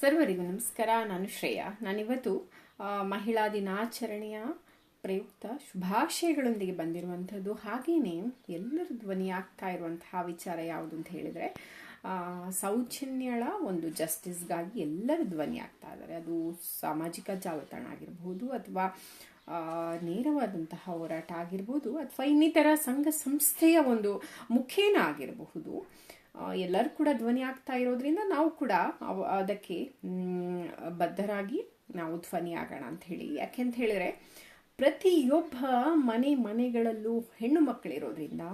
ಸರ್ವರಿಗೂ ನಮಸ್ಕಾರ. ನಾನು ಶ್ರೇಯಾ. ನಾನಿವತ್ತು ಮಹಿಳಾ ದಿನಾಚರಣೆಯ ಪ್ರಯುಕ್ತ ಶುಭಾಶಯಗಳೊಂದಿಗೆ ಬಂದಿರುವಂಥದ್ದು. ಹಾಗೆಯೇ ಎಲ್ಲರ ಧ್ವನಿ ಆಗ್ತಾ ಇರುವಂತಹ ವಿಚಾರ ಯಾವುದು ಅಂತ ಹೇಳಿದರೆ ಸೌಜನ್ಯಳ ಒಂದು ಜಸ್ಟಿಸ್ಗಾಗಿ ಎಲ್ಲರ ಧ್ವನಿ ಆಗ್ತಾ ಇದ್ದಾರೆ. ಅದು ಸಾಮಾಜಿಕ ಜಾಲತಾಣ ಆಗಿರಬಹುದು ಅಥವಾ ನೇರವಾದಂತಹ ಹೋರಾಟ ಆಗಿರ್ಬೋದು ಅಥವಾ ಇನ್ನಿತರ ಸಂಘ ಸಂಸ್ಥೆಯ ಒಂದು ಮುಖೇನ ಆಗಿರಬಹುದು. ಎಲ್ಲರೂ ಕೂಡ ಧ್ವನಿ ಆಗ್ತಾ ಇರೋದ್ರಿಂದ ನಾವು ಕೂಡ ಅದಕ್ಕೆ ಬದ್ಧರಾಗಿ ನಾವು ಧ್ವನಿ ಆಗೋಣ ಅಂತ ಹೇಳಿ. ಯಾಕೆಂತ ಹೇಳಿದ್ರೆ ಪ್ರತಿಯೊಬ್ಬ ಮನೆ ಮನೆಗಳಲ್ಲೂ ಹೆಣ್ಣು ಮಕ್ಕಳಿರೋದ್ರಿಂದ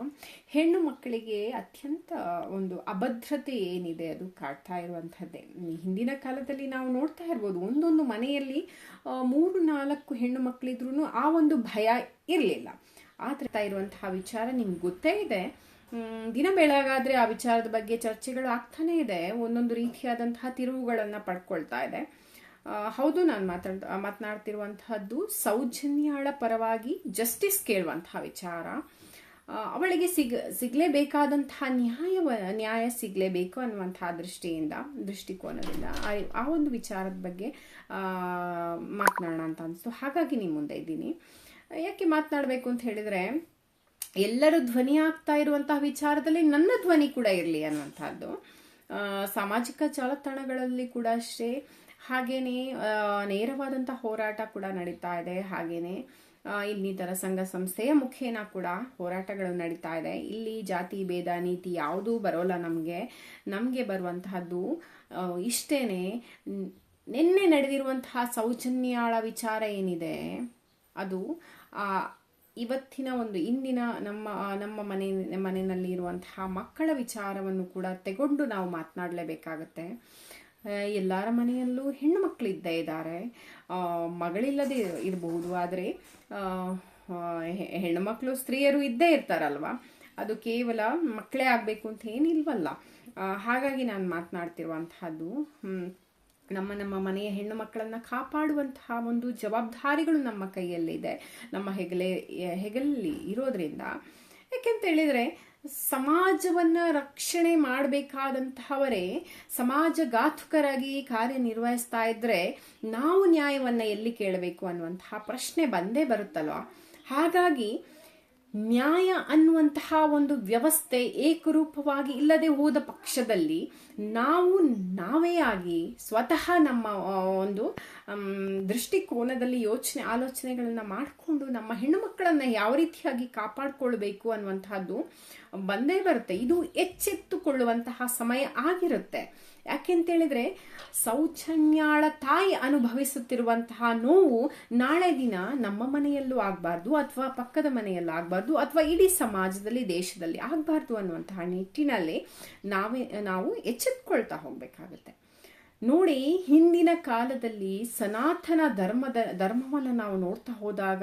ಹೆಣ್ಣು ಮಕ್ಕಳಿಗೆ ಅತ್ಯಂತ ಒಂದು ಅಭದ್ರತೆ ಏನಿದೆ ಅದು ಕಾಡ್ತಾ ಇರುವಂಥದ್ದೇ. ಹಿಂದಿನ ಕಾಲದಲ್ಲಿ ನಾವು ನೋಡ್ತಾ ಇರ್ಬೋದು ಒಂದೊಂದು ಮನೆಯಲ್ಲಿ ಆ, ಮೂರು ನಾಲ್ಕು ಹೆಣ್ಣು ಮಕ್ಕಳಿದ್ರೂ ಆ ಒಂದು ಭಯ ಇರಲಿಲ್ಲ. ಆದರೆ ಇರುವಂತಹ ವಿಚಾರ ನಿಮ್ಗೆ ಗೊತ್ತೇ ಇದೆ. ದಿನ ಬೆಳಗಾದ್ರೆ ಆ ವಿಚಾರದ ಬಗ್ಗೆ ಚರ್ಚೆಗಳು ಆಗ್ತಾನೆ ಇದೆ. ಒಂದೊಂದು ರೀತಿಯಾದಂತಹ ತಿರುವುಗಳನ್ನು ಪಡ್ಕೊಳ್ತಾ ಇದೆ. ಹೌದು, ನಾನು ಮಾತಾಡ್ ಮಾತನಾಡ್ತಿರುವಂತಹದ್ದು ಸೌಜನ್ಯಾಳ ಪರವಾಗಿ ಜಸ್ಟಿಸ್ ಕೇಳುವಂತಹ ವಿಚಾರ. ಅವಳಿಗೆ ಸಿಗ, ಸಿಗಲೇಬೇಕಾದಂತಹ ನ್ಯಾಯ ನ್ಯಾಯ ಸಿಗಲೇಬೇಕು ಅನ್ನುವಂತಹ ದೃಷ್ಟಿಯಿಂದ, ದೃಷ್ಟಿಕೋನದಿಂದ ಆ- ಒಂದು ವಿಚಾರದ ಬಗ್ಗೆ ಮಾತನಾಡೋಣ ಅಂತ ಅನಿಸ್ತು. ಹಾಗಾಗಿ ನಿಮ್ಮ ಮುಂದೆ ಇದ್ದೀನಿ. ಯಾಕೆ ಮಾತನಾಡಬೇಕು ಅಂತ ಹೇಳಿದರೆ ಎಲ್ಲರೂ ಧ್ವನಿ ಆಗ್ತಾ ಇರುವಂತಹ ವಿಚಾರದಲ್ಲಿ ನನ್ನ ಧ್ವನಿ ಕೂಡ ಇರಲಿ ಅನ್ನುವಂಥದ್ದು. ಸಾಮಾಜಿಕ ಜಾಲತಾಣಗಳಲ್ಲಿ ಕೂಡ ಅಷ್ಟೇ. ಹಾಗೇನೆ ನೇರವಾದಂಥ ಹೋರಾಟ ಕೂಡ ನಡೀತಾ ಇದೆ. ಹಾಗೇನೆ ಇನ್ನಿತರ ಸಂಘ ಸಂಸ್ಥೆಯ ಮುಖೇನ ಕೂಡ ಹೋರಾಟಗಳು ನಡೀತಾ ಇದೆ. ಇಲ್ಲಿ ಜಾತಿ, ಭೇದ, ನೀತಿ ಯಾವುದೂ ಬರೋಲ್ಲ ನಮಗೆ. ನಮಗೆ ಬರುವಂತಹದ್ದು ಇಷ್ಟೇನೆ. ನಿನ್ನೆ ನಡೆದಿರುವಂತಹ ಸೌಜನ್ಯಾಳ ವಿಚಾರ ಏನಿದೆ? ಅದು ಇವತ್ತಿನ ಒಂದು ಇಂದಿನ ನಮ್ಮ ನಮ್ಮ ಮನೆ ಮನೆಯಲ್ಲಿ ಇರುವಂತಹ ಮಕ್ಕಳ ವಿಚಾರವನ್ನು ಕೂಡ ತೆಗೊಂಡು ನಾವು ಮಾತನಾಡಲೇಬೇಕಾಗತ್ತೆ. ಎಲ್ಲರ ಮನೆಯಲ್ಲೂ ಹೆಣ್ಣು ಮಕ್ಕಳು ಇದ್ದೇ ಇದ್ದಾರೆ. ಮಗಳಿಲ್ಲದೆ ಇರಬಹುದು ಆದರೆ ಆ, ಆ, ಹೆಣ್ಣು ಮಕ್ಕಳು ಸ್ತ್ರೀಯರು ಇದ್ದೇ ಇರ್ತಾರಲ್ವ? ಅದು ಕೇವಲ ಮಕ್ಕಳೇ ಆಗಬೇಕು ಅಂತ ಏನಿಲ್ವಲ್ಲ. ಹಾಗಾಗಿ ನಾನು ಮಾತನಾಡ್ತಿರುವಂತಹದ್ದು ನಮ್ಮ ನಮ್ಮ ಮನೆಯ ಹೆಣ್ಣು ಮಕ್ಕಳನ್ನು ಕಾಪಾಡುವಂತಹ ಒಂದು ಜವಾಬ್ದಾರಿಗಳು ನಮ್ಮ ಕೈಯಲ್ಲಿದೆ. ನಮ್ಮ ಹೆಗಲೆ, ಹೆಗಲಲ್ಲಿ ಇರೋದ್ರಿಂದ. ಯಾಕೆಂತ ಹೇಳಿದರೆ, ಸಮಾಜವನ್ನು ರಕ್ಷಣೆ ಮಾಡಬೇಕಾದಂತಹವರೇ ಸಮಾಜಘಾತುಕರಾಗಿ ಕಾರ್ಯನಿರ್ವಹಿಸ್ತಾ ಇದ್ದರೆ ನಾವು ನ್ಯಾಯವನ್ನು ಎಲ್ಲಿ ಕೇಳಬೇಕು ಅನ್ನುವಂತಹ ಪ್ರಶ್ನೆ ಬಂದೇ ಬರುತ್ತಲ್ವ? ಹಾಗಾಗಿ ನ್ಯಾಯ ಅನ್ನುವಂತಹ ಒಂದು ವ್ಯವಸ್ಥೆ ಏಕರೂಪವಾಗಿ ಇಲ್ಲದೆ ಹೋದ ಪಕ್ಷದಲ್ಲಿ ನಾವು ನಾವೇ ಆಗಿ ಸ್ವತಃ ನಮ್ಮ ಒಂದು ದೃಷ್ಟಿಕೋನದಲ್ಲಿ ಯೋಚನೆ, ಆಲೋಚನೆಗಳನ್ನು ಮಾಡಿಕೊಂಡು ನಮ್ಮ ಹೆಣ್ಣು ಮಕ್ಕಳನ್ನ ಯಾವ ರೀತಿಯಾಗಿ ಕಾಪಾಡಿಕೊಳ್ಬೇಕು ಅನ್ನುವಂತಹದ್ದು ಬಂದೇ ಬರುತ್ತೆ. ಇದು ಎಚ್ಚೆತ್ತುಕೊಳ್ಳುವಂತಹ ಸಮಯ ಆಗಿರುತ್ತೆ. ಯಾಕೆಂತ ಹೇಳಿದ್ರೆ ಸೌಚನ್ಯಾಳ ತಾಯಿ ಅನುಭವಿಸುತ್ತಿರುವಂತಹ ನೋವು ನಾಳೆ ದಿನ ನಮ್ಮ ಮನೆಯಲ್ಲೂ ಆಗಬಾರ್ದು ಅಥವಾ ಪಕ್ಕದ ಮನೆಯಲ್ಲೂ ಆಗಬಾರ್ದು ಅಥವಾ ಇಡೀ ಸಮಾಜದಲ್ಲಿ, ದೇಶದಲ್ಲಿ ಆಗಬಾರ್ದು ಅನ್ನುವಂತಹ ನಿಟ್ಟಿನಲ್ಲಿ ನಾವೇ, ನಾವು ಎಚ್ಚೆತ್ಕೊಳ್ತಾ ಹೋಗ್ಬೇಕಾಗತ್ತೆ. ನೋಡಿ, ಹಿಂದಿನ ಕಾಲದಲ್ಲಿ ಸನಾತನ ಧರ್ಮದ, ಧರ್ಮವನ್ನು ನಾವು ನೋಡ್ತಾ ಹೋದಾಗ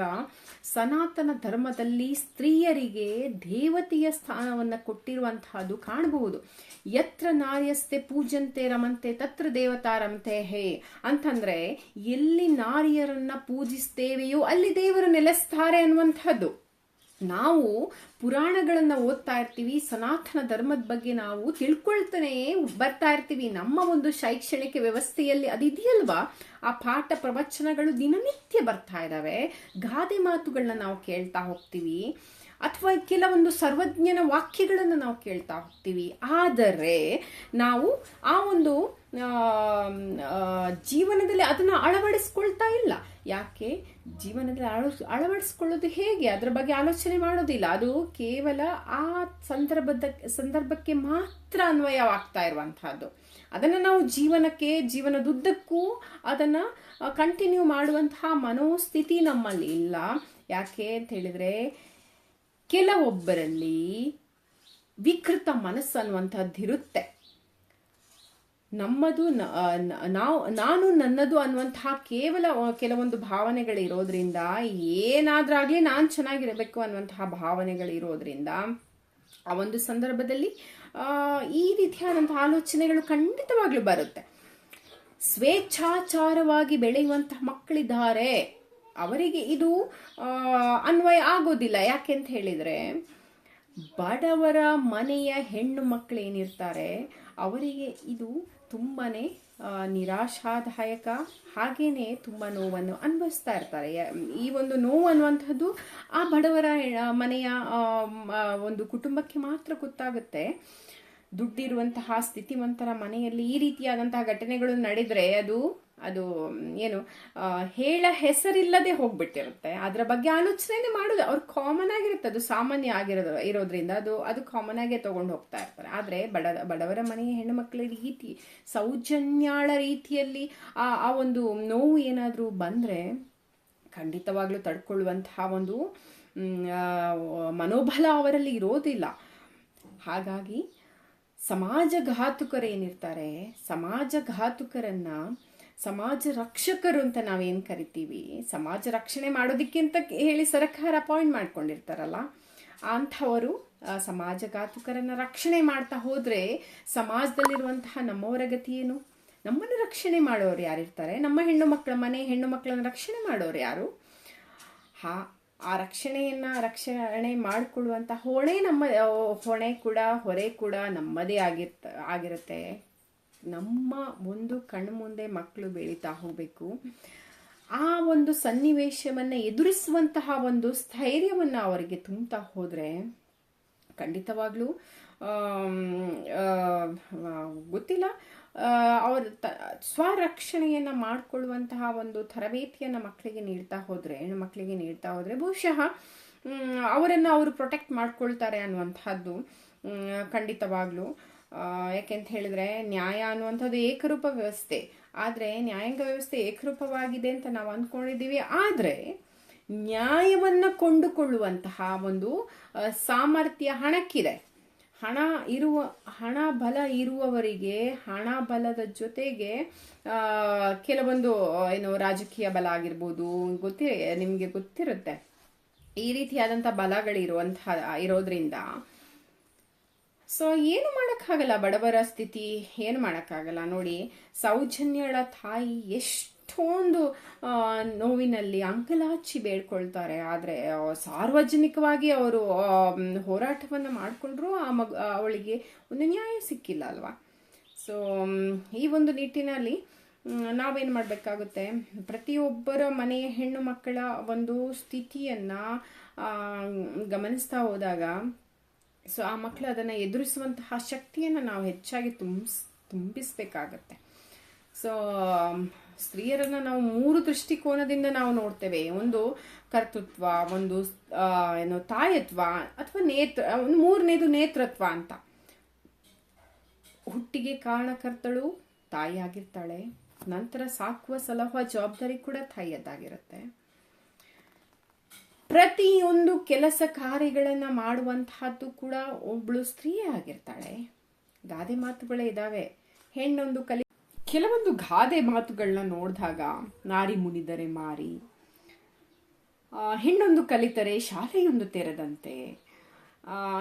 ಸನಾತನ ಧರ್ಮದಲ್ಲಿ ಸ್ತ್ರೀಯರಿಗೆ ದೇವತೆಯ ಸ್ಥಾನವನ್ನು ಕೊಟ್ಟಿರುವಂತಹದ್ದು ಕಾಣಬಹುದು. ಯತ್ರ ನಾರಿಯಸ್ತೆ ಪೂಜಂತೆ ರಮಂತೆ, ತತ್ರ ದೇವತಾ ರಮತೆ ಹೇ ಅಂತಂದ್ರೆ ಎಲ್ಲಿ ನಾರಿಯರನ್ನ ಪೂಜಿಸ್ತೇವೆಯೋ ಅಲ್ಲಿ ದೇವರು ನೆಲೆಸ್ತಾರೆ ಅನ್ನುವಂಥದ್ದು ನಾವು ಪುರಾಣಗಳನ್ನು ಓದ್ತಾ ಇರ್ತೀವಿ, ಸನಾತನ ಧರ್ಮದ ಬಗ್ಗೆ ನಾವು ತಿಳ್ಕೊಳ್ತಾನೆ ಬರ್ತಾ ಇರ್ತೀವಿ. ನಮ್ಮ ಒಂದು ಶೈಕ್ಷಣಿಕ ವ್ಯವಸ್ಥೆಯಲ್ಲಿ ಅದಿದೆಯಲ್ವಾ? ಆ ಪಾಠ ಪ್ರವಚನಗಳು ದಿನನಿತ್ಯ ಬರ್ತಾ ಇದ್ದಾವೆ ಗಾದೆ ಮಾತುಗಳನ್ನ ನಾವು ಕೇಳ್ತಾ ಹೋಗ್ತೀವಿ. ಅಥವಾ ಕೆಲವೊಂದು ಸರ್ವಜ್ಞನ ವಾಕ್ಯಗಳನ್ನು ನಾವು ಕೇಳ್ತಾ ಹೋಗ್ತೀವಿ. ಆದರೆ ನಾವು ಆ ಒಂದು ಜೀವನದಲ್ಲಿ ಅದನ್ನು ಅಳವಡಿಸ್ಕೊಳ್ತಾ ಯಾಕೆ ಜೀವನದಲ್ಲಿ ಅಳ, ಅಳವಡಿಸ್ಕೊಳ್ಳೋದು ಹೇಗೆ? ಅದರ ಬಗ್ಗೆ ಆಲೋಚನೆ ಮಾಡೋದಿಲ್ಲ. ಅದು ಕೇವಲ ಆ ಸಂದರ್ಭದ, ಸಂದರ್ಭಕ್ಕೆ ಮಾತ್ರ ಅನ್ವಯವಾಗ್ತಾ ಇರುವಂತಹದ್ದು. ಅದನ್ನು ನಾವು ಜೀವನಕ್ಕೆ, ಜೀವನದುದ್ದಕ್ಕೂ ಅದನ್ನು ಕಂಟಿನ್ಯೂ ಮಾಡುವಂತಹ ಮನೋಸ್ಥಿತಿ ನಮ್ಮಲ್ಲಿ ಇಲ್ಲ. ಯಾಕೆ ಅಂತ ಹೇಳಿದ್ರೆ, ಕೆಲವೊಬ್ಬರಲ್ಲಿ ವಿಕೃತ ಮನಸ್ಸು ಅನ್ನುವಂಥದ್ದು ಇರುತ್ತೆ ನಮ್ಮದು ನಾವು, ನಾನು ನನ್ನದು ಅನ್ನುವಂತಹ ಕೇವಲ ಕೆಲವೊಂದು ಭಾವನೆಗಳಿರೋದ್ರಿಂದ, ಏನಾದ್ರಾಗ್ಲಿ ನಾನು ಚೆನ್ನಾಗಿರಬೇಕು ಅನ್ನುವಂತಹ ಭಾವನೆಗಳಿರೋದ್ರಿಂದ, ಆ ಒಂದು ಸಂದರ್ಭದಲ್ಲಿ ಈ ರೀತಿಯಾದಂಥ ಆಲೋಚನೆಗಳು ಖಂಡಿತವಾಗ್ಲೂ ಬರುತ್ತೆ. ಸ್ವೇಚ್ಛಾಚಾರವಾಗಿ ಬೆಳೆಯುವಂತಹ ಮಕ್ಕಳಿದ್ದಾರೆ. ಅವರಿಗೆ ಇದು ಅನ್ವಯ ಆಗೋದಿಲ್ಲ. ಯಾಕೆ ಅಂತ ಹೇಳಿದ್ರೆ, ಬಡವರ ಮನೆಯ ಹೆಣ್ಣು ಮಕ್ಕಳು ಏನಿರ್ತಾರೆ, ಅವರಿಗೆ ಇದು ತುಂಬಾನೇ ಆ, ನಿರಾಶಾದಾಯಕ ಹಾಗೆಯೇ ತುಂಬ ನೋವನ್ನು ಅನುಭವಿಸ್ತಾ ಇರ್ತಾರೆ. ಈ ಒಂದು ನೋವು ಅನ್ನುವಂಥದ್ದು ಆ ಬಡವರ ಮನೆಯ ಒಂದು ಕುಟುಂಬಕ್ಕೆ ಮಾತ್ರ ಗೊತ್ತಾಗುತ್ತೆ. ದುಡ್ಡಿರುವಂತಹ ಸ್ಥಿತಿವಂತರ ಮನೆಯಲ್ಲಿ ಈ ರೀತಿಯಾದಂತಹ ಘಟನೆಗಳು ನಡೆದರೆ ಅದು ಅದು ಏನು ಹೇಳ ಹೆಸರಿಲ್ಲದೆ ಹೋಗ್ಬಿಟ್ಟಿರುತ್ತೆ. ಅದರ ಬಗ್ಗೆ ಆಲೋಚನೆ ಮಾಡೋದು. ಅವ್ರು ಕಾಮನ್ ಆಗಿರುತ್ತೆ. ಅದು ಸಾಮಾನ್ಯ ಆಗಿರೋದು, ಇರೋದ್ರಿಂದ ಅದು ಅದು ಕಾಮನ್ ಆಗೇ ತಗೊಂಡು ಹೋಗ್ತಾ ಇರ್ತಾರೆ. ಆದರೆ ಬಡ, ಬಡವರ ಮನೆಯ ಹೆಣ್ಣುಮಕ್ಕಳ ರೀತಿ, ಸೌಜನ್ಯಾಳ ರೀತಿಯಲ್ಲಿ ಆ ಆ ಒಂದು ನೋವು ಏನಾದರೂ ಬಂದರೆ ಖಂಡಿತವಾಗ್ಲೂ ತಡ್ಕೊಳ್ಳುವಂತಹ ಒಂದು ಮನೋಬಲ ಅವರಲ್ಲಿ ಇರೋದಿಲ್ಲ. ಹಾಗಾಗಿ ಸಮಾಜ ಘಾತುಕರೇನಿರ್ತಾರೆ ಸಮಾಜ ರಕ್ಷಕರು ಅಂತ ನಾವೇನು ಕರಿತೀವಿ? ಸಮಾಜ ರಕ್ಷಣೆ ಮಾಡೋದಕ್ಕೆ ಅಂತ ಹೇಳಿ ಸರ್ಕಾರ ಅಪಾಯಿಂಟ್ ಮಾಡ್ಕೊಂಡಿರ್ತಾರಲ್ಲ, ಅಂಥವರು ಸಮಾಜಘಾತುಕರನ್ನ ರಕ್ಷಣೆ ಮಾಡ್ತಾ ಹೋದರೆ ಸಮಾಜದಲ್ಲಿರುವಂತಹ ನಮ್ಮವರ ಗತಿ ಏನು? ನಮ್ಮನ್ನು ರಕ್ಷಣೆ ಮಾಡೋರು ಯಾರಿರ್ತಾರೆ? ನಮ್ಮ ಹೆಣ್ಣು ಮಕ್ಕಳ ಮನೆ ಹೆಣ್ಣು ಮಕ್ಕಳನ್ನ ರಕ್ಷಣೆ ಮಾಡೋರು ಯಾರು? ಹಾ, ಆ ರಕ್ಷಣೆಯನ್ನ ರಕ್ಷಣೆ ಮಾಡಿಕೊಳ್ಳುವಂಥ ಹೊಣೆ ನಮ್ಮ ಹೊಣೆ ಕೂಡ, ಹೊರೆ ಕೂಡ ನಮ್ಮದೇ ಆಗಿರ್ತ, ಆಗಿರುತ್ತೆ. ನಮ್ಮ ಒಂದು ಕಣ್ಣು ಮುಂದೆ ಮಕ್ಕಳು ಬೆಳೀತಾ ಹೋಗಬೇಕು. ಆ ಒಂದು ಸನ್ನಿವೇಶವನ್ನು ಎದುರಿಸುವಂತಹ ಒಂದು ಸ್ಥೈರ್ಯವನ್ನು ಅವರಿಗೆ ತುಂಬ್ತಾ ಹೋದರೆ ಖಂಡಿತವಾಗ್ಲೂ ಗೊತ್ತಿಲ್ಲ. ಅವರು ತ, ಸ್ವರಕ್ಷಣೆಯನ್ನು ಮಾಡಿಕೊಳ್ಳುವಂತಹ ಒಂದು ತರಬೇತಿಯನ್ನು ಮಕ್ಕಳಿಗೆ ನೀಡ್ತಾ ಹೋದರೆ ಮಕ್ಕಳಿಗೆ ನೀಡ್ತಾ ಹೋದರೆ ಬಹುಶಃ ಅವರನ್ನು ಅವರು ಪ್ರೊಟೆಕ್ಟ್ ಮಾಡ್ಕೊಳ್ತಾರೆ ಅನ್ನುವಂಥದ್ದು ಖಂಡಿತವಾಗ್ಲೂ. ಯಾಕೆಂತ ಹೇಳಿದ್ರೆ ನ್ಯಾಯ ಅನ್ನುವಂಥದ್ದು ಏಕರೂಪ ವ್ಯವಸ್ಥೆ. ಆದರೆ ನ್ಯಾಯಾಂಗ ವ್ಯವಸ್ಥೆ ಏಕರೂಪವಾಗಿದೆ ಅಂತ ನಾವು ಅಂದ್ಕೊಂಡಿದ್ದೀವಿ ಆದರೆ ನ್ಯಾಯವನ್ನು ಕೊಂಡುಕೊಳ್ಳುವಂತಹ ಒಂದು ಸಾಮರ್ಥ್ಯ ಹಣಕ್ಕಿದೆ. ಹಣ ಇರುವ, ಹಣ ಬಲ ಇರುವವರಿಗೆ, ಹಣ ಬಲದ ಜೊತೆಗೆ ಕೆಲವೊಂದು ಏನು ರಾಜಕೀಯ ಬಲ ಆಗಿರ್ಬೋದು, ಗೊತ್ತಿ, ನಿಮಗೆ ಗೊತ್ತಿರುತ್ತೆ. ಈ ರೀತಿಯಾದಂಥ ಬಲಗಳಿರುವಂತಹ, ಇರೋದ್ರಿಂದ ಸೊ ಏನು ಮಾಡೋಕ್ಕಾಗಲ್ಲ ಬಡವರ ಸ್ಥಿತಿ ಏನು ಮಾಡೋಕ್ಕಾಗಲ್ಲ ನೋಡಿ ಸೌಜನ್ಯಳ ತಾಯಿ ಎಷ್ಟೊಂದು ಆ, ನೋವಿನಲ್ಲಿ ಅಂಕಲಾಚಿ ಬೇಡ್ಕೊಳ್ತಾರೆ. ಆದರೆ ಸಾರ್ವಜನಿಕವಾಗಿ ಅವರು ಹೋರಾಟವನ್ನು ಮಾಡಿಕೊಂಡ್ರು ಆ ಮಗ ಅವಳಿಗೆ ಒಂದು ನ್ಯಾಯ ಸಿಕ್ಕಿಲ್ಲ ಅಲ್ವಾ? ಸೊ ಈ ಒಂದು ನಿಟ್ಟಿನಲ್ಲಿ ನಾವೇನು ಮಾಡಬೇಕಾಗುತ್ತೆ? ಪ್ರತಿಯೊಬ್ಬರ ಮನೆಯ ಹೆಣ್ಣು ಮಕ್ಕಳ ಒಂದು ಸ್ಥಿತಿಯನ್ನು ಗಮನಿಸ್ತಾ ಹೋದಾಗ ಸೊ ಆ ಮಕ್ಕಳು ಅದನ್ನು ಎದುರಿಸುವಂತಹ ಶಕ್ತಿಯನ್ನು ನಾವು ಹೆಚ್ಚಾಗಿ ತುಂಬಿಸ್, ತುಂಬಿಸ್ಬೇಕಾಗತ್ತೆ. ಸೊ ಸ್ತ್ರೀಯರನ್ನು ನಾವು ಮೂರು ದೃಷ್ಟಿಕೋನದಿಂದ ನಾವು ನೋಡ್ತೇವೆ. ಒಂದು ಕರ್ತೃತ್ವ, ಒಂದು ಏನು, ತಾಯತ್ವ ಅಥವಾ ನೇತ್ರ ಒಂದು ಮೂರನೇದು ನೇತೃತ್ವ ಅಂತ. ಹುಟ್ಟಿಗೆ ಕಾರಣಕರ್ತಳು ತಾಯಿಯಾಗಿರ್ತಾಳೆ. ನಂತರ ಸಾಕುವ ಸಲಹುವ ಜವಾಬ್ದಾರಿ ಕೂಡ ತಾಯಿಯದ್ದಾಗಿರುತ್ತೆ. ಪ್ರತಿಯೊಂದು ಕೆಲಸ ಕಾರ್ಯಗಳನ್ನು ಮಾಡುವಂತಹದ್ದು ಕೂಡ ಒಬ್ಬಳು ಸ್ತ್ರೀಯೇ ಆಗಿರ್ತಾಳೆ. ಗಾದೆ ಮಾತುಗಳೇ ಇದ್ದಾವೆ ಹೆಣ್ಣೊಂದು ಕಲಿ, ಕೆಲವೊಂದು ಗಾದೆ ಮಾತುಗಳನ್ನ ನೋಡಿದಾಗ ನಾರಿ ಮುನಿದರೆ ಮಾರಿ ಹೆಣ್ಣೊಂದು ಕಲಿತರೆ ಶಾಲೆಯೊಂದು ತೆರೆದಂತೆ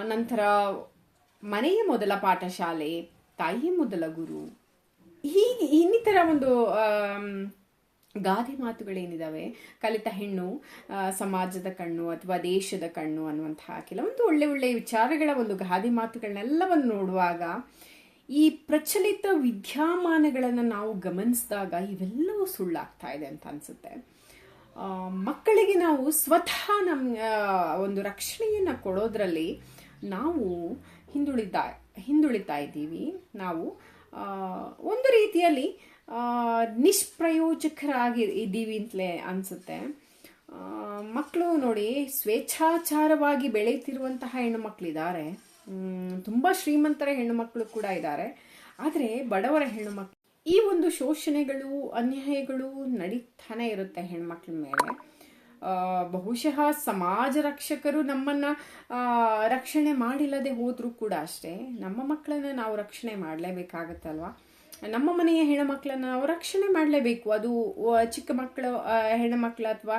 ನಂತರ ಮನೆಯ ಮೊದಲ ಪಾಠಶಾಲೆ, ತಾಯಿಯೇ ಮೊದಲ ಗುರು, ಹೀಗೆ ಇನ್ನಿತರ ಒಂದು ಗಾದೆ ಮಾತುಗಳೇನಿದ್ದಾವೆ ಕಲಿತ ಹೆಣ್ಣು ಸಮಾಜದ ಕಣ್ಣು ಅಥವಾ ದೇಶದ ಕಣ್ಣು ಅನ್ನುವಂತಹ ಕೆಲವೊಂದು ಒಳ್ಳೆ ಒಳ್ಳೆ ವಿಚಾರಗಳ ಒಂದು ಗಾದೆ ಮಾತುಗಳನ್ನೆಲ್ಲವನ್ನು ನೋಡುವಾಗ ಈ ಪ್ರಚಲಿತ ವಿದ್ಯಮಾನಗಳನ್ನು ನಾವು ಗಮನಿಸಿದಾಗ ಇವೆಲ್ಲವೂ ಸುಳ್ಳಾಗ್ತಾ ಇದೆ ಅಂತ ಅನಿಸುತ್ತೆ. ಮಕ್ಕಳಿಗೆ ನಾವು ಸ್ವತಃ ನಮ್ಮ ಒಂದು ರಕ್ಷಣೆಯನ್ನು ಕೊಡೋದ್ರಲ್ಲಿ ನಾವು ಹಿಂದುಳಿದ, ಹಿಂದುಳಿತಾ ಇದ್ದೀವಿ. ನಾವು ಒಂದು ರೀತಿಯಲ್ಲಿ ನಿಷ್ಪ್ರಯೋಜಕರಾಗಿ ಇದ್ದೀವಿ ಅಂತಲೇ ಅನಿಸುತ್ತೆ ಮಕ್ಕಳು ನೋಡಿ, ಸ್ವೇಚ್ಛಾಚಾರವಾಗಿ ಬೆಳೆಯುತ್ತಿರುವಂತಹ ಹೆಣ್ಣು ಮಕ್ಕಳಿದ್ದಾರೆ ತುಂಬ ಶ್ರೀಮಂತರ ಹೆಣ್ಣು ಮಕ್ಕಳು ಕೂಡ ಇದ್ದಾರೆ. ಆದರೆ ಬಡವರ ಹೆಣ್ಣು ಮಕ್ಕಳು ಈ ಒಂದು ಶೋಷಣೆಗಳು, ಅನ್ಯಾಯಗಳು ನಡೀತಾನೆ ಇರುತ್ತೆ ಹೆಣ್ಮಕ್ಳ ಮೇಲೆ. ಬಹುಶಃ ಸಮಾಜ ರಕ್ಷಕರು ನಮ್ಮನ್ನ ರಕ್ಷಣೆ ಮಾಡಿಲ್ಲದೆ ಹೋದರೂ ಕೂಡ ಅಷ್ಟೇ. ನಮ್ಮ ಮಕ್ಕಳನ್ನ ನಾವು ರಕ್ಷಣೆ ಮಾಡಲೇಬೇಕಾಗತ್ತಲ್ವಾ? ನಮ್ಮ ಮನೆಯ ಹೆಣ್ಣುಮಕ್ಕಳನ್ನು ನಾವು ರಕ್ಷಣೆ ಮಾಡಲೇಬೇಕು. ಅದು ಚಿಕ್ಕ ಮಕ್ಕಳು ಹೆಣ್ಣುಮಕ್ಳು ಮಕ್ಕಳು ಅಥವಾ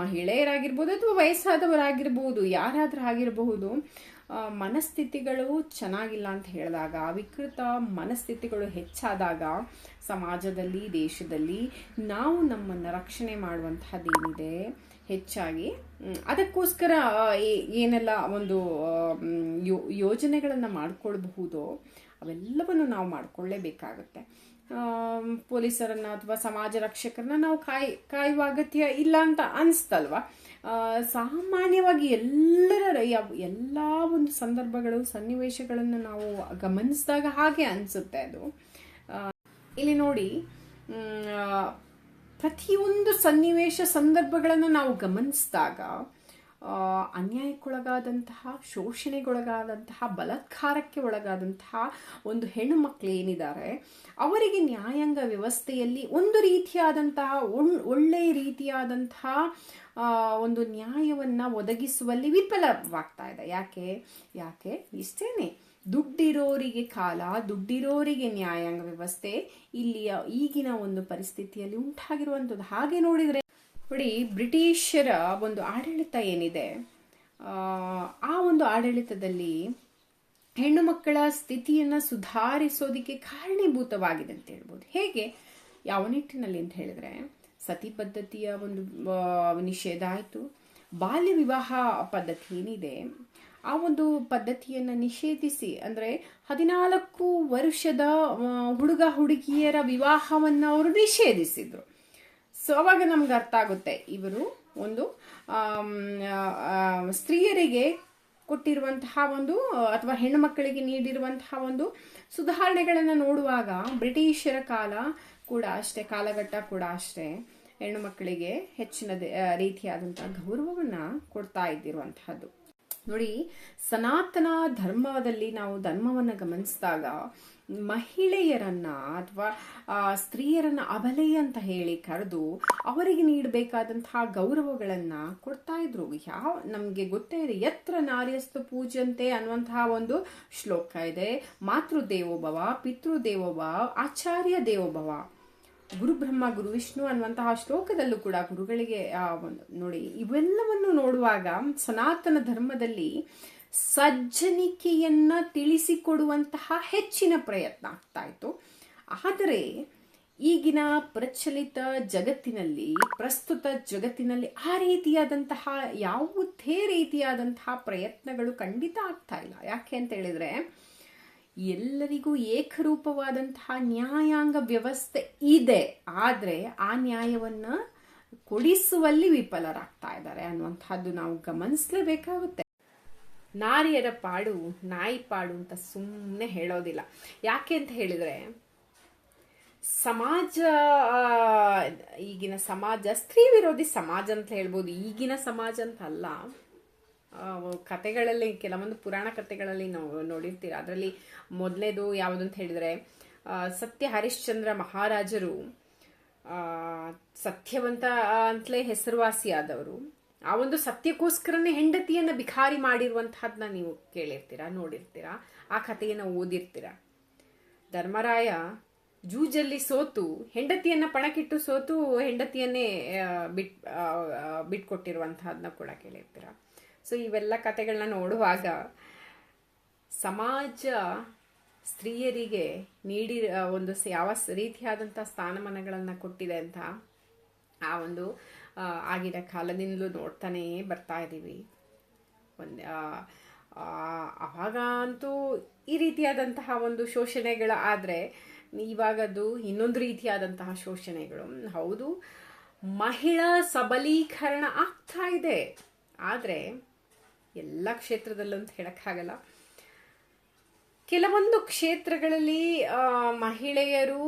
ಮಹಿಳೆಯರಾಗಿರ್ಬೋದು ಅಥವಾ ವಯಸ್ಸಾದವರಾಗಿರ್ಬೋದು, ಯಾರಾದರೂ ಆಗಿರಬಹುದು ಮನಸ್ಥಿತಿಗಳು ಚೆನ್ನಾಗಿಲ್ಲ ಅಂತ ಹೇಳಿದಾಗ ವಿಕೃತ ಮನಸ್ಥಿತಿಗಳು ಹೆಚ್ಚಾದಾಗ ಸಮಾಜದಲ್ಲಿ, ದೇಶದಲ್ಲಿ ನಾವು ನಮ್ಮನ್ನು ರಕ್ಷಣೆ ಮಾಡುವಂತಹದ್ದೇನಿದೆ ಹೆಚ್ಚಾಗಿ ಅದಕ್ಕೋಸ್ಕರ ಏನೆಲ್ಲ ಒಂದು ಯೋ, ಯೋಜನೆಗಳನ್ನು ಮಾಡ್ಕೊಳ್ಬಹುದೋ ಅವೆಲ್ಲವನ್ನು ನಾವು ಮಾಡಿಕೊಳ್ಳೇಬೇಕಾಗುತ್ತೆ. ಪೊಲೀಸರನ್ನು ಅಥವಾ ಸಮಾಜ ರಕ್ಷಕರನ್ನ ನಾವು ಕಾಯ್, ಕಾಯುವ ಅಗತ್ಯ ಇಲ್ಲ ಅಂತ ಅನಿಸ್ತಲ್ವ? ಸಾಮಾನ್ಯವಾಗಿ ಎಲ್ಲರ ಎಲ್ಲ ಒಂದು ಸಂದರ್ಭಗಳು, ಸನ್ನಿವೇಶಗಳನ್ನು ನಾವು ಗಮನಿಸಿದಾಗ ಹಾಗೆ ಅನಿಸುತ್ತೆ ಅದು. ಇಲ್ಲಿ ನೋಡಿ ಪ್ರತಿಯೊಂದು ಸನ್ನಿವೇಶ ಸಂದರ್ಭಗಳನ್ನು ನಾವು ಗಮನಿಸಿದಾಗ ಅನ್ಯಾಯಕ್ಕೊಳಗಾದಂತಹ, ಶೋಷಣೆಗೊಳಗಾದಂತಹ, ಬಲತ್ಕಾರಕ್ಕೆ ಒಳಗಾದಂತಹ ಒಂದು ಹೆಣ್ಣು ಮಕ್ಕಳು ಏನಿದ್ದಾರೆ, ಅವರಿಗೆ ನ್ಯಾಯಾಂಗ ವ್ಯವಸ್ಥೆಯಲ್ಲಿ ಒಂದು ರೀತಿಯಾದಂತಹ ಒಳ್ಳೆ ಒಳ್ಳೆಯ ರೀತಿಯಾದಂತಹ ಒಂದು ನ್ಯಾಯವನ್ನ ಒದಗಿಸುವಲ್ಲಿ ವಿಫಲವಾಗ್ತಾ ಇದೆ. ಯಾಕೆ? ಯಾಕೆ? ಇಷ್ಟೇನೆ. ದುಡ್ಡಿರೋರಿಗೆ ಕಾಲ, ದುಡ್ಡಿರೋರಿಗೆ ನ್ಯಾಯಾಂಗ ವ್ಯವಸ್ಥೆ, ಇಲ್ಲಿಯ ಈಗಿನ ಒಂದು ಪರಿಸ್ಥಿತಿಯಲ್ಲಿ ಉಂಟಾಗಿರುವಂಥದ್ದು ಹಾಗೆ ನೋಡಿದರೆ ನೋಡಿ ಬ್ರಿಟಿಷರ ಒಂದು ಆಡಳಿತ ಏನಿದೆ ಆ, ಒಂದು ಆಡಳಿತದಲ್ಲಿ ಹೆಣ್ಣು ಮಕ್ಕಳ ಸ್ಥಿತಿಯನ್ನು ಸುಧಾರಿಸೋದಕ್ಕೆ ಕಾರಣೀಭೂತವಾಗಿದೆ ಅಂತ ಹೇಳ್ಬೋದು. ಹೇಗೆ? ಯಾವ ನಿಟ್ಟಿನಲ್ಲಿ ಅಂತ ಹೇಳಿದ್ರೆ ಸತಿ ಪದ್ಧತಿಯ ಒಂದು ನಿಷೇಧ ಆಯಿತು. ಬಾಲ್ಯ ವಿವಾಹ ಪದ್ಧತಿ ಏನಿದೆ ಆ ಒಂದು ಪದ್ಧತಿಯನ್ನು ನಿಷೇಧಿಸಿ ಅಂದರೆ ಹದಿನಾಲ್ಕು ವರ್ಷದ ಹುಡುಗ ಹುಡುಗಿಯರ ವಿವಾಹವನ್ನು ಅವರು ನಿಷೇಧಿಸಿದ್ರು. ಸೊ ಅವಾಗ ನಮ್ಗೆ ಅರ್ಥ ಆಗುತ್ತೆ. ಇವರು ಒಂದು ಸ್ತ್ರೀಯರಿಗೆ ಕೊಟ್ಟಿರುವಂತಹ ಒಂದು, ಅಥವಾ ಹೆಣ್ಣು ಮಕ್ಕಳಿಗೆ ನೀಡಿರುವಂತಹ ಒಂದು ಸುಧಾರಣೆಗಳನ್ನು ನೋಡುವಾಗ ಬ್ರಿಟಿಷರ ಕಾಲ ಕೂಡ ಅಷ್ಟೇ, ಕಾಲಘಟ್ಟ ಕೂಡ ಅಷ್ಟೇ ಹೆಣ್ಣು ಮಕ್ಕಳಿಗೆ ಹೆಚ್ಚಿನ ರೀತಿಯಾದಂತಹ ಗೌರವವನ್ನು ಕೊಡ್ತಾ ಇದ್ದಿರುವಂತಹದ್ದು. ನೋಡಿ, ಸನಾತನ ಧರ್ಮದಲ್ಲಿ ನಾವು ಧರ್ಮವನ್ನು ಗಮನಿಸಿದಾಗ ಮಹಿಳೆಯರನ್ನ ಅಥವಾ ಸ್ತ್ರೀಯರನ್ನ ಅಬಲೆ ಅಂತ ಹೇಳಿ ಕರೆದು ಅವರಿಗೆ ನೀಡಬೇಕಾದಂತಹ ಗೌರವಗಳನ್ನ ಕೊಡ್ತಾ ಇದ್ರು. ಯಾವ, ನಮಗೆ ಗೊತ್ತೇ ಇದೆ ಯತ್ರ ನಾರ್ಯಸ್ತು ಪೂಜಂತೆ ಅನ್ನುವಂತಹ ಒಂದು ಶ್ಲೋಕ ಇದೆ. ಮಾತೃ ದೇವೋಭವ ಪಿತೃ ದೇವೋಭವ ಆಚಾರ್ಯ ದೇವೋಭವ. ಗುರು ಬ್ರಹ್ಮ ಗುರು ವಿಷ್ಣು ಅನ್ನುವಂತಹ ಶ್ಲೋಕದಲ್ಲೂ ಕೂಡ ಗುರುಗಳಿಗೆ ಒಂದು, ನೋಡಿ, ಇವೆಲ್ಲವನ್ನು ನೋಡುವಾಗ ಸನಾತನ ಧರ್ಮದಲ್ಲಿ ಸಜ್ಜನಿಕೆಯನ್ನ ತಿಳಿಸಿಕೊಡುವಂತಹ ಹೆಚ್ಚಿನ ಪ್ರಯತ್ನ ಆಗ್ತಾ ಇತ್ತು. ಆದರೆ ಈಗಿನ ಪ್ರಚಲಿತ ಜಗತ್ತಿನಲ್ಲಿ, ಪ್ರಸ್ತುತ ಜಗತ್ತಿನಲ್ಲಿ ಆ ರೀತಿಯಾದಂತಹ, ಯಾವುದೇ ರೀತಿಯಾದಂತಹ ಪ್ರಯತ್ನಗಳು ಖಂಡಿತ ಆಗ್ತಾ ಇಲ್ಲ. ಯಾಕೆ ಅಂತ ಹೇಳಿದ್ರೆ, ಎಲ್ಲರಿಗೂ ಏಕರೂಪವಾದಂತಹ ನ್ಯಾಯಾಂಗ ವ್ಯವಸ್ಥೆ ಇದೆ. ಆದರೆ ಆ ನ್ಯಾಯವನ್ನ ಕೊಡಿಸುವಲ್ಲಿ ವಿಫಲರಾಗ್ತಾ ಇದ್ದಾರೆ ಅನ್ನುವಂಥದ್ದು ನಾವು ಗಮನಿಸಲೇಬೇಕಾಗುತ್ತೆ. ನಾರಿಯರ ಪಾಡು, ನಾಯಿ ಪಾಡು ಅಂತ ಸುಮ್ಮನೆ ಹೇಳೋದಿಲ್ಲ. ಯಾಕೆ ಅಂತ ಹೇಳಿದ್ರೆ, ಸಮಾಜ ಈಗಿನ ಸಮಾಜ, ಸ್ತ್ರೀ ವಿರೋಧಿ ಸಮಾಜ ಅಂತ ಹೇಳ್ಬೋದು. ಈಗಿನ ಸಮಾಜ ಅಂತ ಅಲ್ಲ. ಕತೆಗಳಲ್ಲಿ, ಕೆಲವೊಂದು ಪುರಾಣ ಕತೆಗಳಲ್ಲಿ ನಾವು ನೋಡಿರ್ತೀರ. ಅದರಲ್ಲಿ ಮೊದಲನೇದು ಅಂತ ಹೇಳಿದ್ರೆ ಸತ್ಯ ಹರಿಶ್ಚಂದ್ರ ಮಹಾರಾಜರು ಸತ್ಯವಂತ ಅಂತಲೇ ಹೆಸರುವಾಸಿಯಾದವರು. ಆ ಒಂದು ಸತ್ಯಕ್ಕೋಸ್ಕರನೇ ಹೆಂಡತಿಯನ್ನ ಬಿಖಾರಿ ಮಾಡಿರುವಂತಹದ್ನ ನೀವು ಕೇಳಿರ್ತೀರ, ನೋಡಿರ್ತೀರ, ಆ ಕಥೆಯನ್ನ ಓದಿರ್ತೀರ? ಧರ್ಮರಾಯ ಜೂಜಲ್ಲಿ ಸೋತು, ಹೆಂಡತಿಯನ್ನ ಪಣಕ್ಕಿಟ್ಟು ಸೋತು, ಹೆಂಡತಿಯನ್ನೇ ಬಿಟ್ ಬಿಟ್ಕೊಟ್ಟಿರುವಂತಹದ್ನ ಕೂಡ ಕೇಳಿರ್ತೀರ? ಸೊ ಇವೆಲ್ಲ ಕತೆಗಳನ್ನ ನೋಡುವಾಗ ಸಮಾಜ ಸ್ತ್ರೀಯರಿಗೆ ನೀಡಿ ಒಂದು ಯಾವ ರೀತಿಯಾದಂಥ ಸ್ಥಾನಮಾನಗಳನ್ನು ಕೊಟ್ಟಿದೆ ಅಂತ ಆ ಒಂದು ಆಗಿನ ಕಾಲದಿಂದಲೂ ನೋಡ್ತಾನೇ ಬರ್ತಾ ಇದ್ದೀವಿ. ಒಂದು ಅವಾಗ ಅಂತೂ ಈ ರೀತಿಯಾದಂತಹ ಒಂದು ಶೋಷಣೆಗಳು ಆದರೆ ಇವಾಗದು ಇನ್ನೊಂದು ರೀತಿಯಾದಂತಹ ಶೋಷಣೆಗಳು. ಹೌದು, ಮಹಿಳಾ ಸಬಲೀಕರಣ ಆಗ್ತಾ ಇದೆ. ಆದರೆ ಎಲ್ಲ ಕ್ಷೇತ್ರದಲ್ಲೂ ಅಂತ ಹೇಳಕ್ಕಾಗಲ್ಲ. ಕೆಲವೊಂದು ಕ್ಷೇತ್ರಗಳಲ್ಲಿ ಮಹಿಳೆಯರು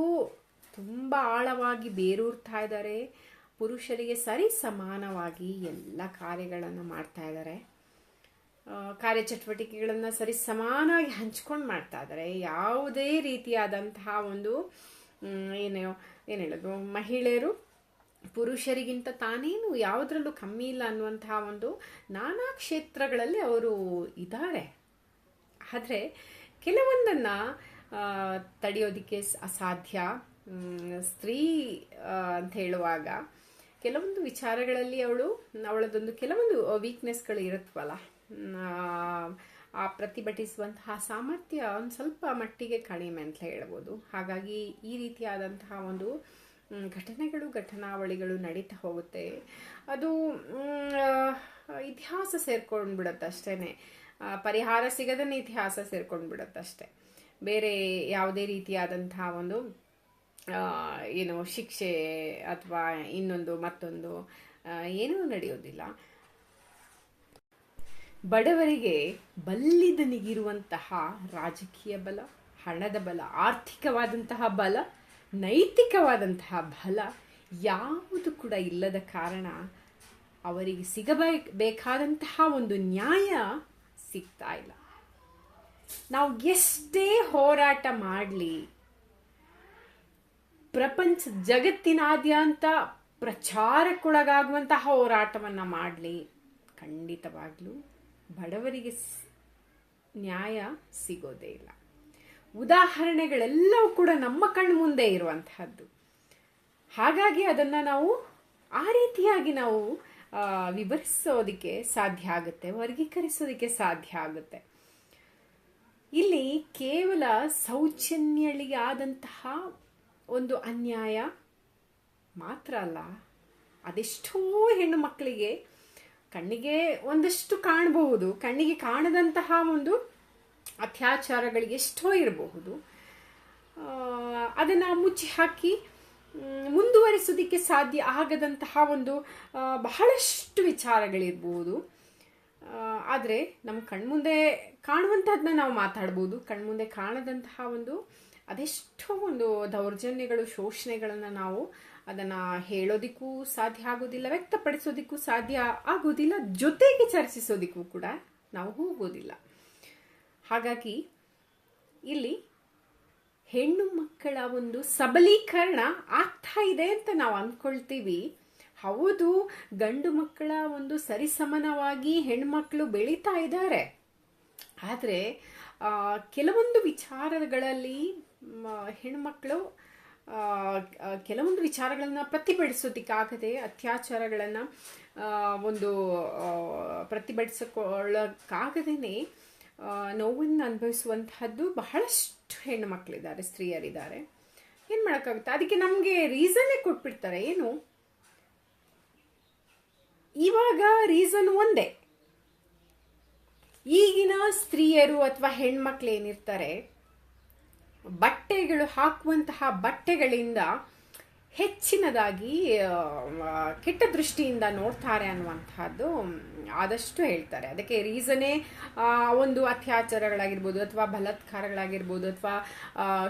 ತುಂಬ ಆಳವಾಗಿ ಬೇರೂರ್ತಾ ಇದ್ದಾರೆ. ಪುರುಷರಿಗೆ ಸರಿ ಸಮಾನವಾಗಿ ಎಲ್ಲ ಕಾರ್ಯಗಳನ್ನು ಮಾಡ್ತಾ ಇದ್ದಾರೆ ಕಾರ್ಯಚಟುವಟಿಕೆಗಳನ್ನು ಸರಿ ಸಮಾನವಾಗಿ ಹಂಚ್ಕೊಂಡು ಮಾಡ್ತಾ ಇದ್ದಾರೆ ಯಾವುದೇ ರೀತಿಯಾದಂತಹ ಒಂದು ಏನು ಏನು ಹೇಳೋದು, ಮಹಿಳೆಯರು ಪುರುಷರಿಗಿಂತ ತಾನೇನು ಯಾವುದರಲ್ಲೂ ಕಮ್ಮಿ ಇಲ್ಲ ಅನ್ನುವಂತಹ ಒಂದು ನಾನಾ ಕ್ಷೇತ್ರಗಳಲ್ಲಿ ಅವರು ಇದ್ದಾರೆ ಆದರೆ ಕೆಲವೊಂದನ್ನು ತಡೆಯೋದಕ್ಕೆ ಅಸಾಧ್ಯ. ಸ್ತ್ರೀ ಅಂತ ಹೇಳುವಾಗ ಕೆಲವೊಂದು ವಿಚಾರಗಳಲ್ಲಿ ಅವಳು, ಅವಳದೊಂದು ಕೆಲವೊಂದು ವೀಕ್ನೆಸ್ಗಳು ಇರುತ್ತವಲ್ಲ ಆ- ಪ್ರತಿಭಟಿಸುವಂತಹ ಸಾಮರ್ಥ್ಯ ಒಂದು ಸ್ವಲ್ಪ ಮಟ್ಟಿಗೆ ಕಡಿಮೆ ಅಂತ ಹೇಳ್ಬೋದು. ಹಾಗಾಗಿ ಈ ರೀತಿಯಾದಂತಹ ಒಂದು ಘಟನೆಗಳು, ಘಟನಾವಳಿಗಳು ನಡೀತಾ ಹೋಗುತ್ತೆ. ಅದು ಇತಿಹಾಸ ಸೇರ್ಕೊಂಡು ಬಿಡುತ್ತೆ ಅಷ್ಟೇನೆ ಪರಿಹಾರ ಸಿಗದನ್ನೇ ಇತಿಹಾಸ ಸೇರ್ಕೊಂಡು ಬಿಡುತ್ತೆ ಅಷ್ಟೇ ಬೇರೆ ಯಾವುದೇ ರೀತಿಯಾದಂತಹ ಒಂದು ಏನು ಶಿಕ್ಷೆ ಅಥವಾ ಇನ್ನೊಂದು ಮತ್ತೊಂದು ಏನೂ ನಡೆಯೋದಿಲ್ಲ. ಬಡವರಿಗೆ ಬಲ್ಲಿದನಿಗಿರುವಂತಹ ರಾಜಕೀಯ ಬಲ, ಹಣದ ಬಲ, ಆರ್ಥಿಕವಾದಂತಹ ಬಲ, ನೈತಿಕವಾದಂತಹ ಬಲ ಯಾವುದು ಕೂಡ ಇಲ್ಲದ ಕಾರಣ ಅವರಿಗೆ ಸಿಗಬೇಕಾದಂತಹ ಒಂದು ನ್ಯಾಯ ಸಿಗ್ತಾ ಇಲ್ಲ. ನಾವು ಎಷ್ಟೇ ಹೋರಾಟ ಮಾಡಲಿ ಪ್ರಪಂಚ ಜಗತ್ತಿನಾದ್ಯಂತ ಪ್ರಚಾರಕ್ಕೊಳಗಾಗುವಂತಹ ಹೋರಾಟವನ್ನು ಮಾಡಲಿ. ಖಂಡಿತವಾಗ್ಲೂ ಬಡವರಿಗೆ ನ್ಯಾಯ ಸಿಗೋದೇ ಇಲ್ಲ. ಉದಾಹರಣೆಗಳೆಲ್ಲವೂ ಕೂಡ ನಮ್ಮ ಕಣ್ಣು ಮುಂದೆ ಇರುವಂತಹದ್ದು. ಹಾಗಾಗಿ ಅದನ್ನು ನಾವು ಆ ರೀತಿಯಾಗಿ ನಾವು ವಿವರಿಸೋದಕ್ಕೆ ಸಾಧ್ಯ ಆಗುತ್ತೆ, ವರ್ಗೀಕರಿಸೋದಕ್ಕೆ ಸಾಧ್ಯ ಆಗುತ್ತೆ. ಇಲ್ಲಿ ಕೇವಲ ಸೌಜನ್ಯಳಿಗೆ ಆದಂತಹ ಒಂದು ಅನ್ಯಾಯ ಮಾತ್ರ ಅಲ್ಲ, ಅದೆಷ್ಟೋ ಹೆಣ್ಣು ಮಕ್ಕಳಿಗೆ ಕಣ್ಣಿಗೆ ಒಂದಷ್ಟು ಕಾಣಬಹುದು, ಕಣ್ಣಿಗೆ ಕಾಣದಂತಹ ಒಂದು ಅತ್ಯಾಚಾರಗಳಿಗೆ ಎಷ್ಟೋ ಇರಬಹುದು. ಅದನ್ನು ಮುಚ್ಚಿ ಹಾಕಿ ಮುಂದುವರಿಸೋದಕ್ಕೆ ಸಾಧ್ಯ ಆಗದಂತಹ ಒಂದು ಬಹಳಷ್ಟು ವಿಚಾರಗಳಿರ್ಬೋದು. ಆದರೆ ನಮ್ಮ ಕಣ್ಮುಂದೆ ಕಾಣುವಂಥದ್ದನ್ನ ನಾವು ಮಾತಾಡ್ಬೋದು. ಕಣ್ಮುಂದೆ ಕಾಣದಂತಹ ಒಂದು ಅದೆಷ್ಟೋ ಒಂದು ದೌರ್ಜನ್ಯಗಳು, ಶೋಷಣೆಗಳನ್ನು ನಾವು ಅದನ್ನು ಹೇಳೋದಿಕ್ಕೂ ಸಾಧ್ಯ ಆಗೋದಿಲ್ಲ, ವ್ಯಕ್ತಪಡಿಸೋದಿಕ್ಕೂ ಸಾಧ್ಯ ಆಗೋದಿಲ್ಲ, ಜೊತೆಗೆ ಚರ್ಚಿಸೋದಿಕ್ಕೂ ಕೂಡ ನಾವು ಹೋಗೋದಿಲ್ಲ. ಹಾಗಾಗಿ ಇಲ್ಲಿ ಹೆಣ್ಣು ಮಕ್ಕಳ ಒಂದು ಸಬಲೀಕರಣ ಆಗ್ತಾ ಇದೆ ಅಂತ ನಾವು ಅಂದ್ಕೊಳ್ತೀವಿ ಹೌದು, ಗಂಡು ಮಕ್ಕಳ ಒಂದು ಸರಿಸಮನವಾಗಿ ಹೆಣ್ಮಕ್ಳು ಬೆಳೀತಾ ಇದ್ದಾರೆ. ಆದರೆ ಕೆಲವೊಂದು ವಿಚಾರಗಳಲ್ಲಿ ಹೆಣ್ಮಕ್ಳು ಕೆಲವೊಂದು ವಿಚಾರಗಳನ್ನು ಪ್ರತಿಭಟಿಸೋದಕ್ಕಾಗದೆ, ಅತ್ಯಾಚಾರಗಳನ್ನು ಒಂದು ಪ್ರತಿಭಟಿಸಿಕೊಳ್ಳೋಕ್ಕಾಗದೇ ನೋವನ್ನು ಅನುಭವಿಸುವಂತಹದ್ದು ಬಹಳಷ್ಟು ಹೆಣ್ಣು ಮಕ್ಕಳಿದ್ದಾರೆ ಸ್ತ್ರೀಯರಿದ್ದಾರೆ. ಏನು ಮಾಡೋಕ್ಕಾಗುತ್ತೆ? ಅದಕ್ಕೆ ನಮಗೆ ರೀಸನ್ನೇ ಕೊಟ್ಬಿಡ್ತಾರೆ. ಏನು? ಇವಾಗ ರೀಸನ್ ಒಂದೇ. ಈಗಿನ ಸ್ತ್ರೀಯರು ಅಥವಾ ಹೆಣ್ಮಕ್ಳು ಏನಿರ್ತಾರೆ, ಬಟ್ಟೆಗಳು ಹಾಕುವಂತಹ ಬಟ್ಟೆಗಳಿಂದ ಹೆಚ್ಚಿನದಾಗಿ ಕೆಟ್ಟ ದೃಷ್ಟಿಯಿಂದ ನೋಡ್ತಾರೆ ಅನ್ನುವಂತಹದ್ದು ಆದಷ್ಟು ಹೇಳ್ತಾರೆ. ಅದಕ್ಕೆ ರೀಸನೇ ಒಂದು ಅತ್ಯಾಚಾರಗಳಾಗಿರ್ಬೋದು ಅಥವಾ ಬಲಾತ್ಕಾರಗಳಾಗಿರ್ಬೋದು ಅಥವಾ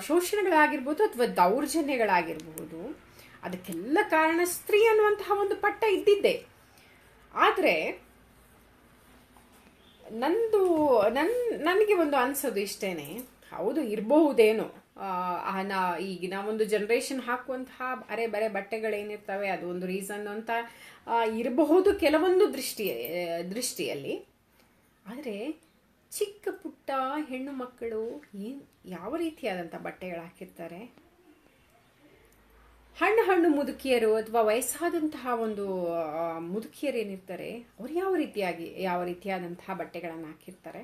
ಶೋಷಣೆಗಳಾಗಿರ್ಬೋದು ಅಥವಾ ದೌರ್ಜನ್ಯಗಳಾಗಿರ್ಬೋದು, ಅದಕ್ಕೆಲ್ಲ ಕಾರಣ ಸ್ತ್ರೀ ಅನ್ನುವಂತಹ ಒಂದು ಪಟ್ಟ ಇದ್ದಿದ್ದೆ. ಆದರೆ ನಂದು, ನನ್, ನನಗೆ ಒಂದು ಅನ್ಸೋದು ಇಷ್ಟೇನೆ. ಹೌದು, ಇರಬಹುದೇನೋ. ನಾ ಈಗಿನ ಒಂದು ಜನ್ರೇಷನ್ ಹಾಕುವಂತಹ ಅರೆ ಬರೆ ಬಟ್ಟೆಗಳೇನಿರ್ತವೆ, ಅದು ಒಂದು ರೀಸನ್ ಅಂತ ಇರಬಹುದು ಕೆಲವೊಂದು ದೃಷ್ಟಿ ದೃಷ್ಟಿಯಲ್ಲಿ. ಆದರೆ, ಚಿಕ್ಕ ಪುಟ್ಟ ಹೆಣ್ಣು ಮಕ್ಕಳು ಏನು, ಯಾವ ರೀತಿಯಾದಂಥ ಬಟ್ಟೆಗಳು ಹಾಕಿರ್ತಾರೆ? ಹಣ್ಣು ಹಣ್ಣು ಮುದುಕಿಯರು ಅಥವಾ ವಯಸ್ಸಾದಂತಹ ಒಂದು ಮುದುಕಿಯರು ಏನಿರ್ತಾರೆ, ಅವ್ರು ಯಾವ ರೀತಿಯಾಗಿ, ಯಾವ ರೀತಿಯಾದಂತಹ ಬಟ್ಟೆಗಳನ್ನು ಹಾಕಿರ್ತಾರೆ?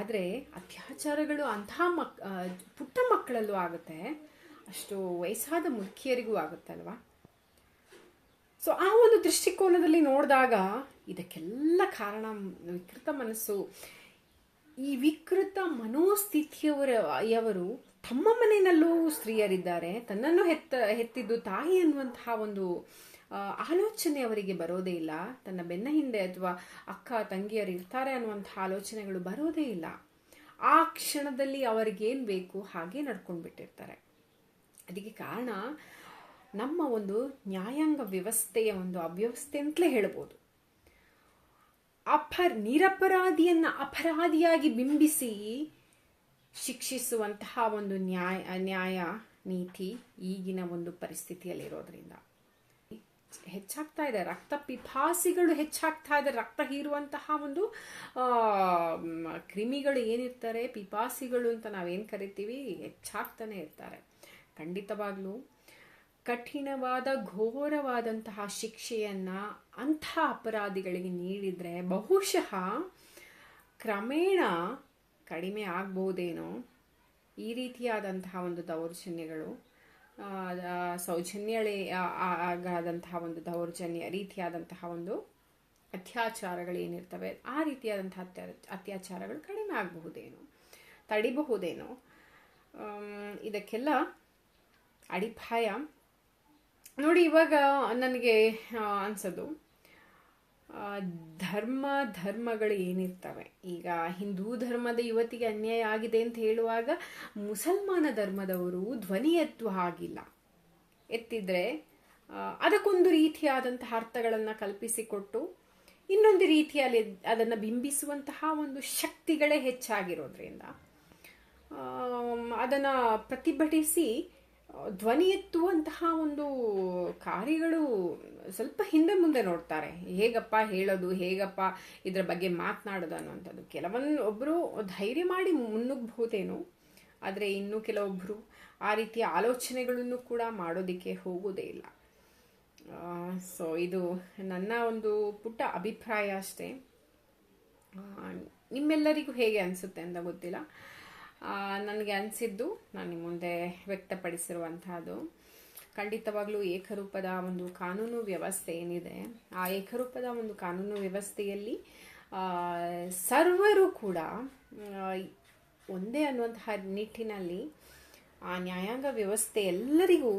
ಆದರೆ ಅತ್ಯಾಚಾರಗಳು ಅಂತಹ ಮಕ್ ಪುಟ್ಟ ಮಕ್ಕಳಲ್ಲೂ ಆಗುತ್ತೆ, ಅಷ್ಟು ವಯಸ್ಸಾದ ಮುದುಕಿಯರಿಗೂ ಆಗುತ್ತಲ್ವಾ ಸೊ ಆ ಒಂದು ದೃಷ್ಟಿಕೋನದಲ್ಲಿ ನೋಡಿದಾಗ ಇದಕ್ಕೆಲ್ಲ ಕಾರಣ, ವಿಕೃತ ಮನಸ್ಸು. ಈ ವಿಕೃತ ಮನೋಸ್ಥಿತಿಯವರ, ಯವರು ತಮ್ಮ ಮನೆಯಲ್ಲೂ ಸ್ತ್ರೀಯರಿದ್ದಾರೆ. ತನ್ನನ್ನು ಹೆತ್ತ, ಹೆತ್ತಿದ್ದು ತಾಯಿ ಅನ್ನುವಂತಹ ಒಂದು ಆಲೋಚನೆ ಅವರಿಗೆ ಬರೋದೇ ಇಲ್ಲ. ತನ್ನ ಬೆನ್ನ ಹಿಂದೆ ಅಥವಾ ಅಕ್ಕ, ತಂಗಿಯರು ಇರ್ತಾರೆ ಅನ್ನುವಂತಹ ಆಲೋಚನೆಗಳು ಬರೋದೇ ಇಲ್ಲ. ಆ ಕ್ಷಣದಲ್ಲಿ ಅವರಿಗೇನು ಬೇಕು ಹಾಗೆ ನಡ್ಕೊಂಡು ಬಿಟ್ಟಿರ್ತಾರೆ ಅದಕ್ಕೆ ಕಾರಣ, ನಮ್ಮ ಒಂದು ನ್ಯಾಯಾಂಗ ವ್ಯವಸ್ಥೆಯ ಒಂದು ಅವ್ಯವಸ್ಥೆ ಅಂತಲೇ ಹೇಳ್ಬೋದು. ಅಪರ್ ನಿರಪರಾಧಿಯನ್ನು ಅಪರಾಧಿಯಾಗಿ ಬಿಂಬಿಸಿ ಶಿಕ್ಷಿಸುವಂತಹ ಒಂದು ನ್ಯಾಯ ನ್ಯಾಯ ನೀತಿ ಈಗಿನ ಒಂದು ಪರಿಸ್ಥಿತಿಯಲ್ಲಿರೋದ್ರಿಂದ. ಹೆಚ್ಚಾಗ್ತಾ ಇದೆ. ರಕ್ತ ಪಿಪಾಸಿಗಳು ಹೆಚ್ಚಾಗ್ತಾ ಇದೆ. ರಕ್ತ ಹೀರುವಂತಹ ಒಂದು ಕ್ರಿಮಿಗಳು ಏನಿರ್ತಾರೆ, ಪಿಪಾಸಿಗಳು ಅಂತ ನಾವೇನು ಕರಿತೀವಿ, ಹೆಚ್ಚಾಗ್ತಾನೆ ಇರ್ತಾರೆ. ಖಂಡಿತವಾಗ್ಲೂ ಕಠಿಣವಾದ, ಘೋರವಾದಂತಹ ಶಿಕ್ಷೆಯನ್ನ ಅಂಥ ಅಪರಾಧಿಗಳಿಗೆ ನೀಡಿದರೆ ಬಹುಶಃ ಕ್ರಮೇಣ ಕಡಿಮೆ ಆಗ್ಬೋದೇನೋ ಈ ರೀತಿಯಾದಂತಹ ಒಂದು ದೌರ್ಜನ್ಯಗಳು ಸೌಜನ್ಯಳೇ ಆಗಾದಂತಹ ಒಂದು ದೌರ್ಜನ್ಯ, ರೀತಿಯಾದಂತಹ ಒಂದು ಅತ್ಯಾಚಾರಗಳು ಏನಿರ್ತವೆ, ಆ ರೀತಿಯಾದಂತಹ ಅತ್ಯಾ, ಅತ್ಯಾಚಾರಗಳು ಕಡಿಮೆ ಆಗಬಹುದೇನೋ, ತಡಿಬಹುದೇನೋ. ಇದಕ್ಕೆಲ್ಲ ಅಡಿಪಾಯ. ನೋಡಿ, ಇವಾಗ ನನಗೆ ಅನ್ಸೋದು. ಧರ್ಮ, ಧರ್ಮಗಳು ಏನಿರ್ತವೆ? ಈಗ ಹಿಂದೂ ಧರ್ಮದ ಯುವತಿಗೆ ಅನ್ಯಾಯ ಆಗಿದೆ ಅಂತ ಹೇಳುವಾಗ ಮುಸಲ್ಮಾನ ಧರ್ಮದವರು ಧ್ವನಿ ಎತ್ತುವ ಹಾಗಿಲ್ಲ. ಎತ್ತಿದ್ರೆ ಅದಕ್ಕೊಂದು ರೀತಿಯಾದಂತಹ ಅರ್ಥಗಳನ್ನು ಕಲ್ಪಿಸಿಕೊಟ್ಟು, ಇನ್ನೊಂದು ರೀತಿಯಲ್ಲಿ ಅದನ್ನು ಬಿಂಬಿಸುವಂತಹ ಒಂದು ಶಕ್ತಿಗಳೇ ಹೆಚ್ಚಾಗಿರೋದ್ರಿಂದ ಅದನ್ನು ಪ್ರತಿಭಟಿಸಿ ಧ್ವನಿ ಎತ್ತುವಂತಹ ಒಂದು ಕಾರ್ಯಗಳು ಸ್ವಲ್ಪ ಹಿಂದೆ ಮುಂದೆ ನೋಡ್ತಾರೆ. ಹೇಗಪ್ಪ ಹೇಳೋದು, ಹೇಗಪ್ಪ ಇದರ ಬಗ್ಗೆ ಮಾತನಾಡೋದು ಅನ್ನುವಂಥದ್ದು. ಕೆಲವೊಂದು ಒಬ್ಬರು ಧೈರ್ಯ ಮಾಡಿ ಮುನ್ನುಗ್ಬಹುದೇನೋ, ಆದರೆ ಇನ್ನೂ ಕೆಲವೊಬ್ಬರು ಆ ರೀತಿಯ ಆಲೋಚನೆಗಳನ್ನು ಕೂಡ ಮಾಡೋದಕ್ಕೆ ಹೋಗೋದೇ ಇಲ್ಲ. ಸೊ ಇದು ನನ್ನ ಒಂದು ಪುಟ್ಟ ಅಭಿಪ್ರಾಯ ಅಷ್ಟೇ. ನಿಮ್ಮೆಲ್ಲರಿಗೂ ಹೇಗೆ ಅನಿಸುತ್ತೆ ಅಂತ ಗೊತ್ತಿಲ್ಲ. ನನಗೆ ಅನಿಸಿದ್ದು ನಾನು ಮುಂದೆ ವ್ಯಕ್ತಪಡಿಸಿರುವಂತಹದ್ದು. ಖಂಡಿತವಾಗ್ಲೂ ಏಕರೂಪದ ಒಂದು ಕಾನೂನು ವ್ಯವಸ್ಥೆ ಏನಿದೆ, ಆ ಏಕರೂಪದ ಒಂದು ಕಾನೂನು ವ್ಯವಸ್ಥೆಯಲ್ಲಿ ಸರ್ವರು ಕೂಡ ಒಂದೇ ಅನ್ನುವಂತಹ ನಿಟ್ಟಿನಲ್ಲಿ ಆ ನ್ಯಾಯಾಂಗ ವ್ಯವಸ್ಥೆ ಎಲ್ಲರಿಗೂ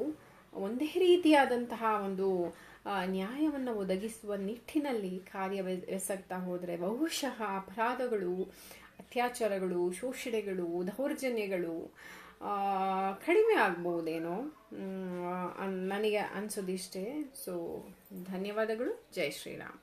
ಒಂದೇ ರೀತಿಯಾದಂತಹ ಒಂದು ನ್ಯಾಯವನ್ನು ಒದಗಿಸುವ ನಿಟ್ಟಿನಲ್ಲಿ ಕಾರ್ಯವೆಸಗ್ತಾ ಹೋದರೆ ಬಹುಶಃ ಅಪರಾಧಗಳು ಅತ್ಯಾಚಾರಗಳು ಶೋಷಣೆಗಳು ದೌರ್ಜನ್ಯಗಳು ಕಡಿಮೆ ಆಗ್ಬೋದೇನೋ ನನಗೆ ಅನ್ಸೋದಿಷ್ಟೇ. ಸೊ ಧನ್ಯವಾದಗಳು. ಜೈ ಶ್ರೀರಾಮ್.